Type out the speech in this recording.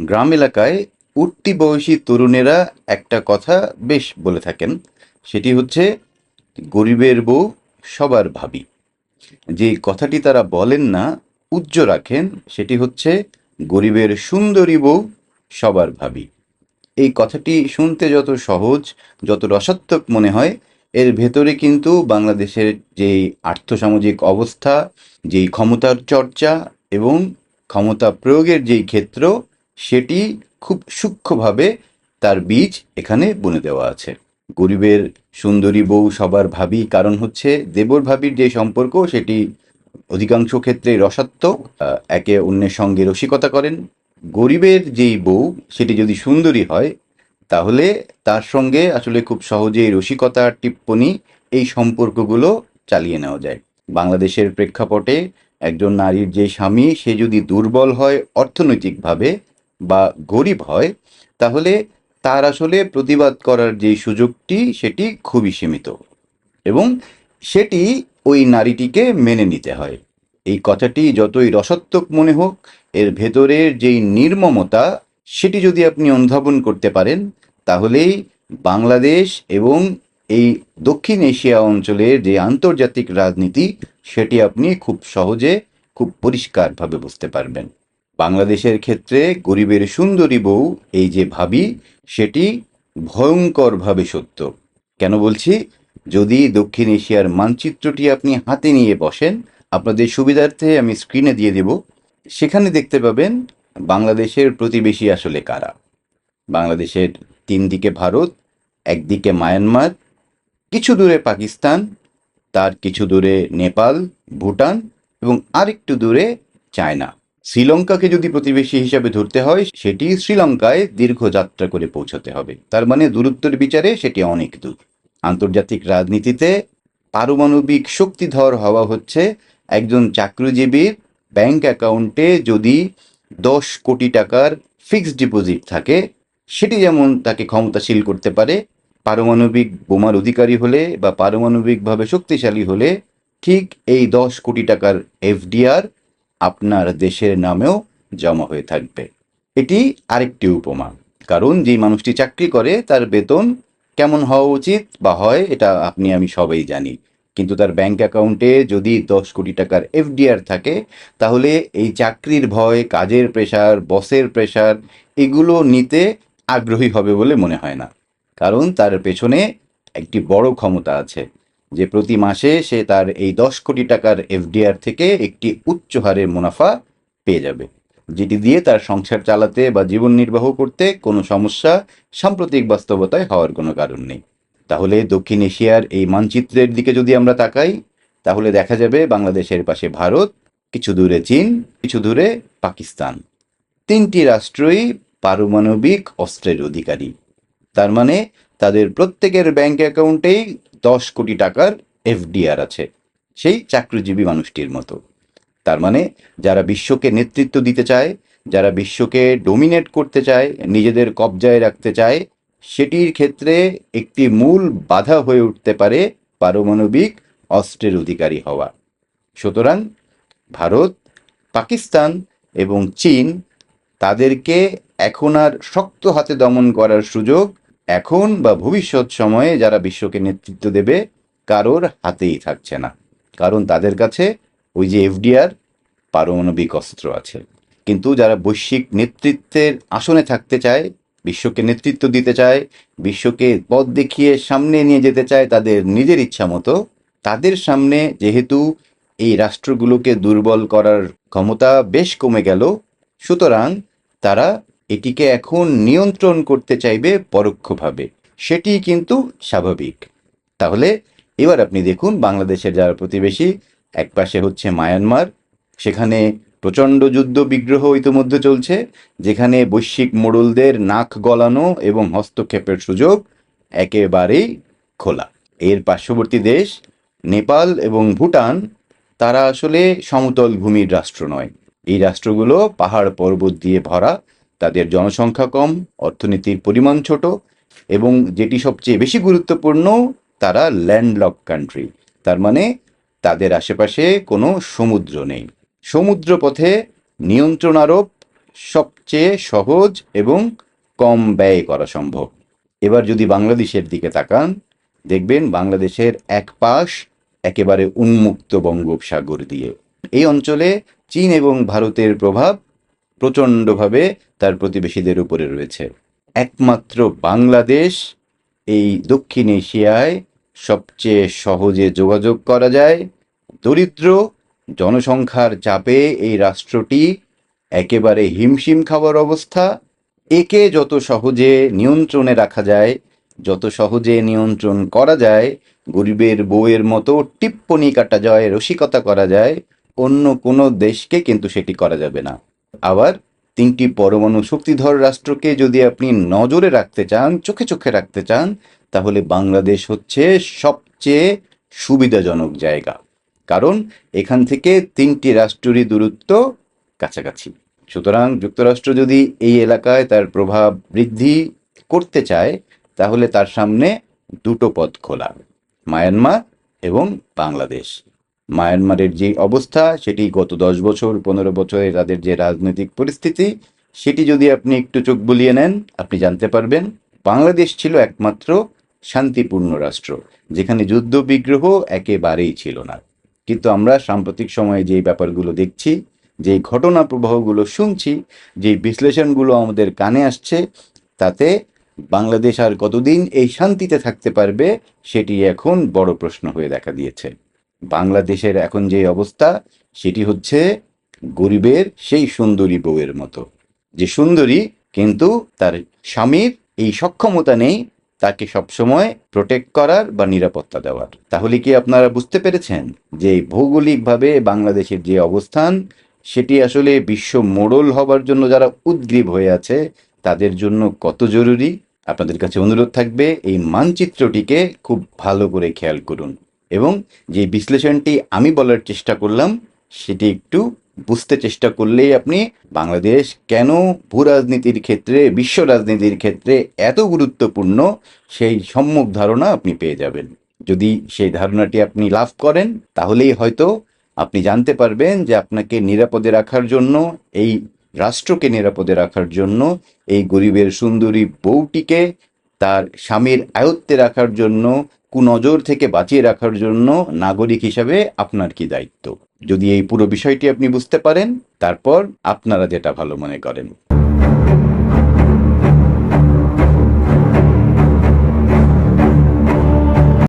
গ্রাম এলাকায় উঠতি বয়সী তরুণেরা একটা কথা বেশ বলে থাকেন। সেটি হচ্ছে, গরিবের বউ সবার ভাবি। যে কথাটি তারা বলেন না, উজ্জ্ব রাখেন, সেটি হচ্ছে, গরিবের সুন্দরী বউ সবার ভাবি। এই কথাটি শুনতে যত সহজ, যত রসাত্মক মনে হয়, এর ভেতরে কিন্তু বাংলাদেশের যেই আর্থসামাজিক অবস্থা, যেই ক্ষমতার চর্চা এবং ক্ষমতা প্রয়োগের যেই ক্ষেত্র সেটি খুব সূক্ষ্মভাবে তার বীজ এখানে বুনে দেওয়া আছে। গরিবের সুন্দরী বউ সবার ভাবি কারণ হচ্ছে দেবর ভাবির যে সম্পর্ক, সেটি অধিকাংশ ক্ষেত্রে রসাত্মক একে অন্যের সঙ্গে রসিকতা করেন। গরিবের যেই বউ, সেটি যদি সুন্দরী হয়, তাহলে তার সঙ্গে আসলে খুব সহজেই রসিকতা, টিপ্পনি এই সম্পর্কগুলো চালিয়ে নেওয়া যায়। বাংলাদেশের প্রেক্ষাপটে একজন নারীর যে স্বামী, সে যদি দুর্বল হয় অর্থনৈতিকভাবে বা গরিব হয়, তাহলে তার আসলে প্রতিবাদ করার যে সুযোগটি, সেটি খুবই সীমিত এবং সেটি ওই নারীটিকে মেনে নিতে হয়। এই কথাটি যতই রসাত্মক মনে হোক, এর ভেতরের যেই নির্মমতা, সেটি যদি আপনি অনুধাবন করতে পারেন, তাহলেই বাংলাদেশ এবং এই দক্ষিণ এশিয়া অঞ্চলের যে আন্তর্জাতিক রাজনীতি, সেটি আপনি খুব সহজে, খুব পরিষ্কারভাবে বুঝতে পারবেন। বাংলাদেশের ক্ষেত্রে গরিবের সুন্দরী বউ, এই যে ভাবি, সেটি ভয়ঙ্করভাবে সত্য। কেন বলছি? যদি দক্ষিণ এশিয়ার মানচিত্রটি আপনি হাতে নিয়ে বসেন, আপনাদের সুবিধার্থে আমি স্ক্রিনে দিয়ে দেব। সেখানে দেখতে পাবেন বাংলাদেশের প্রতিবেশী আসলে কারা। বাংলাদেশের তিন দিকে ভারত, একদিকে মায়ানমার, কিছু দূরে পাকিস্তান, তার কিছু দূরে নেপাল, ভুটান এবং আরেকটু দূরে চায়না। শ্রীলঙ্কাকে যদি প্রতিবেশী হিসাবে ধরতে হয়, সেটি শ্রীলঙ্কায় দীর্ঘ যাত্রা করে পৌঁছতে হবে। তার মানে দূরত্বের বিচারে সেটি অনেক দূর। আন্তর্জাতিক রাজনীতিতে পারমাণবিক শক্তিধর হওয়া হচ্ছে একজন চাকরিজীবীর ব্যাংক অ্যাকাউন্টে যদি দশ কোটি টাকার ফিক্সড ডিপোজিট থাকে, সেটি যেমন তাকে ক্ষমতাশীল করতে পারে, পারমাণবিক বোমার অধিকারী হলে বা পারমাণবিকভাবে শক্তিশালী হলে, ঠিক এই দশ কোটি টাকার এফডিআর আপনার দেশের নামেও জমা হয়ে থাকবে। এটি আরেকটি উপমা কারণ যেই মানুষটি চাকরি করে, তার বেতন কেমন হওয়া উচিত বা হয়, এটা আপনি, আমি সবাই জানি। কিন্তু তার ব্যাংক অ্যাকাউন্টে যদি দশ কোটি টাকার এফডিআর থাকে, তাহলে এই চাকরির ভয়, কাজের প্রেশার, বসের প্রেশার, এগুলো নিতে আগ্রহী হবে বলে মনে হয় না। কারণ তার পেছনে একটি বড় ক্ষমতা আছে। যে প্রতি মাসে সে তার এই দশ কোটি টাকার এফডিআর থেকে একটি উচ্চ হারের মুনাফা পেয়ে যাবে, যেটি দিয়ে তার সংসার চালাতে বা জীবন নির্বাহ করতে কোনো সমস্যা সাম্প্রতিক বাস্তবতায় হওয়ার কোনো কারণ নেই। তাহলে দক্ষিণ এশিয়ার এই মানচিত্রের দিকে যদি আমরা তাকাই, তাহলে দেখা যাবে বাংলাদেশের পাশে ভারত, কিছু দূরে চীন, কিছু দূরে পাকিস্তান। তিনটি রাষ্ট্রই পারমাণবিক অস্ত্রের অধিকারী। তার মানে তাদের প্রত্যেকের ব্যাংক অ্যাকাউন্টেই দশ কোটি টাকার এফডিআর আছে। সেই চাকরিজীবী মানুষটির মতো। তার মানে যারা বিশ্বকে নেতৃত্ব দিতে চায়, যারা বিশ্বকে ডোমিনেট করতে চায়, নিজেদের কবজায় রাখতে চায়, সেটির ক্ষেত্রে একটি মূল বাধা হয়ে উঠতে পারে পারমাণবিক অস্ত্রের অধিকারী হওয়া। সুতরাং ভারত, পাকিস্তান এবং চীন তাদেরকে এখন আর শক্ত হাতে দমন করার সুযোগ এখন বা ভবিষ্যৎ সময়ে যারা বিশ্বকে নেতৃত্ব দেবে, কারোর হাতেই থাকছে না। কারণ তাদের কাছে ওই যে এফডিআর পারমাণবিক অস্ত্র আছে। কিন্তু যারা বৈশ্বিক নেতৃত্বের আসনে থাকতে চায়, বিশ্বকে নেতৃত্ব দিতে চায়, বিশ্বকে পথ দেখিয়ে সামনে নিয়ে যেতে চায় তাদের নিজের ইচ্ছা মতো, তাদের সামনে যেহেতু এই রাষ্ট্রগুলোকে দুর্বল করার ক্ষমতা বেশ কমে গেল, সুতরাং তারা এটিকে এখন নিয়ন্ত্রণ করতে চাইবে পরোক্ষভাবে। সেটি কিন্তু স্বাভাবিক। তাহলে এবার আপনি দেখুন, বাংলাদেশের যারা প্রতিবেশী একপাশে হচ্ছে মায়ানমার, সেখানে প্রচণ্ড যুদ্ধ বিগ্রহ ইতিমধ্যে চলছে, যেখানে বৈশ্বিক মোড়লদের নাক গলানো এবং হস্তক্ষেপের সুযোগ একেবারেই খোলা। এর পার্শ্ববর্তী দেশ, নেপাল এবং ভুটান, তারা আসলে সমতল ভূমির রাষ্ট্র নয়। এই রাষ্ট্রগুলো পাহাড় পর্বত দিয়ে ভরা তাদের জনসংখ্যা কম, অর্থনীতির পরিমাণ ছোট এবং যেটি সবচেয়ে বেশি গুরুত্বপূর্ণ, তারা ল্যান্ডলক কান্ট্রি। তার মানে তাদের আশেপাশে কোনো সমুদ্র নেই। সমুদ্র পথে নিয়ন্ত্রণ আরোপ সবচেয়ে সহজ এবং কম ব্যয় করা সম্ভব। এবার যদি বাংলাদেশের দিকে তাকান, দেখবেন বাংলাদেশের এক পাশ একেবারে উন্মুক্ত বঙ্গোপসাগর দিয়ে। এই অঞ্চলে চীন এবং ভারতের প্রভাব প্রচণ্ডভাবে তার প্রতিবেশীদের উপরে রয়েছে। একমাত্র বাংলাদেশ এই দক্ষিণ এশিয়ায় সবচেয়ে সহজে যোগাযোগ করা যায়। দরিদ্র জনসংখ্যার চাপে এই রাষ্ট্রটি একেবারে হিমশিম খাওয়ার অবস্থা। একে যত সহজে নিয়ন্ত্রণে রাখা যায়, যত সহজে নিয়ন্ত্রণ করা যায়, গরিবের বউয়ের মতো টিপ্পনি কাটা যায়, রসিকতা করা যায়, অন্য কোনো দেশকে কিন্তু সেটি করা যাবে না। আবার তিনটি পরমাণু শক্তিধর রাষ্ট্রকে যদি আপনি নজরে রাখতে চান, চোখে চোখে রাখতে চান, তাহলে বাংলাদেশ হচ্ছে সবচেয়ে সুবিধাজনক জায়গা। কারণ এখান থেকে তিনটি রাষ্ট্রেরই দূরত্ব কাছাকাছি। সুতরাং যুক্তরাষ্ট্র যদি এই এলাকায় তার প্রভাব বৃদ্ধি করতে চায়, তাহলে তার সামনে দুটো পথ খোলা, মায়ানমার এবং বাংলাদেশ। মায়ানমারের যে অবস্থা, সেটি গত দশ বছর, পনেরো বছরে তাদের যে রাজনৈতিক পরিস্থিতি, সেটি যদি আপনি একটু চোখ বুলিয়ে নেন, আপনি জানতে পারবেন বাংলাদেশ ছিল একমাত্র শান্তিপূর্ণ রাষ্ট্র, যেখানে যুদ্ধ বিগ্রহ একেবারেই ছিল না। কিন্তু আমরা সাম্প্রতিক সময়ে যে ব্যাপারগুলো দেখছি, যে ঘটনা প্রবাহগুলো শুনছি, যে বিশ্লেষণগুলো আমাদের কানে আসছে, তাতে বাংলাদেশ আর কতদিন এই শান্তিতে থাকতে পারবে, সেটি এখন বড় প্রশ্ন হয়ে দেখা দিয়েছে। বাংলাদেশের এখন যে অবস্থা, সেটি হচ্ছে গরিবের সেই সুন্দরী বউয়ের মতো। যে সুন্দরী কিন্তু তার স্বামীর এই সক্ষমতা নেই তাকে সবসময় প্রোটেক্ট করার বা নিরাপত্তা দেওয়ার। তাহলে কি আপনারা বুঝতে পেরেছেন যে ভৌগোলিকভাবে বাংলাদেশের যে অবস্থান, সেটি আসলে বিশ্ব মোড়ল হবার জন্য যারা উদ্গ্রীব হয়ে আছে, তাদের জন্য কত জরুরি? আপনাদের কাছে অনুরোধ থাকবে এই মানচিত্রটিকে খুব ভালো করে খেয়াল করুন। এবং যে বিশ্লেষণটি আমি বলার চেষ্টা করলাম, সেটি একটু বুঝতে চেষ্টা করলেই আপনি বাংলাদেশ কেন ভূ রাজনীতির ক্ষেত্রে, বিশ্ব রাজনীতির ক্ষেত্রে এত গুরুত্বপূর্ণ সেই সম্মুখ ধারণা আপনি পেয়ে যাবেন। যদি সেই ধারণাটি আপনি লাভ করেন, তাহলেই হয়তো আপনি জানতে পারবেন যে আপনাকে নিরাপদে রাখার জন্য, এই রাষ্ট্রকে নিরাপদে রাখার জন্য, এই গরিবের সুন্দরী বউটিকে তার স্বামীর আয়ত্তে রাখার জন্য কুনজর থেকে বাঁচিয়ে রাখার জন্য নাগরিক হিসাবে আপনার কি দায়িত্ব? যদি এই পুরো বিষয়টি আপনি বুঝতে পারেন, তারপর আপনারা যেটা ভালো মনে করেন।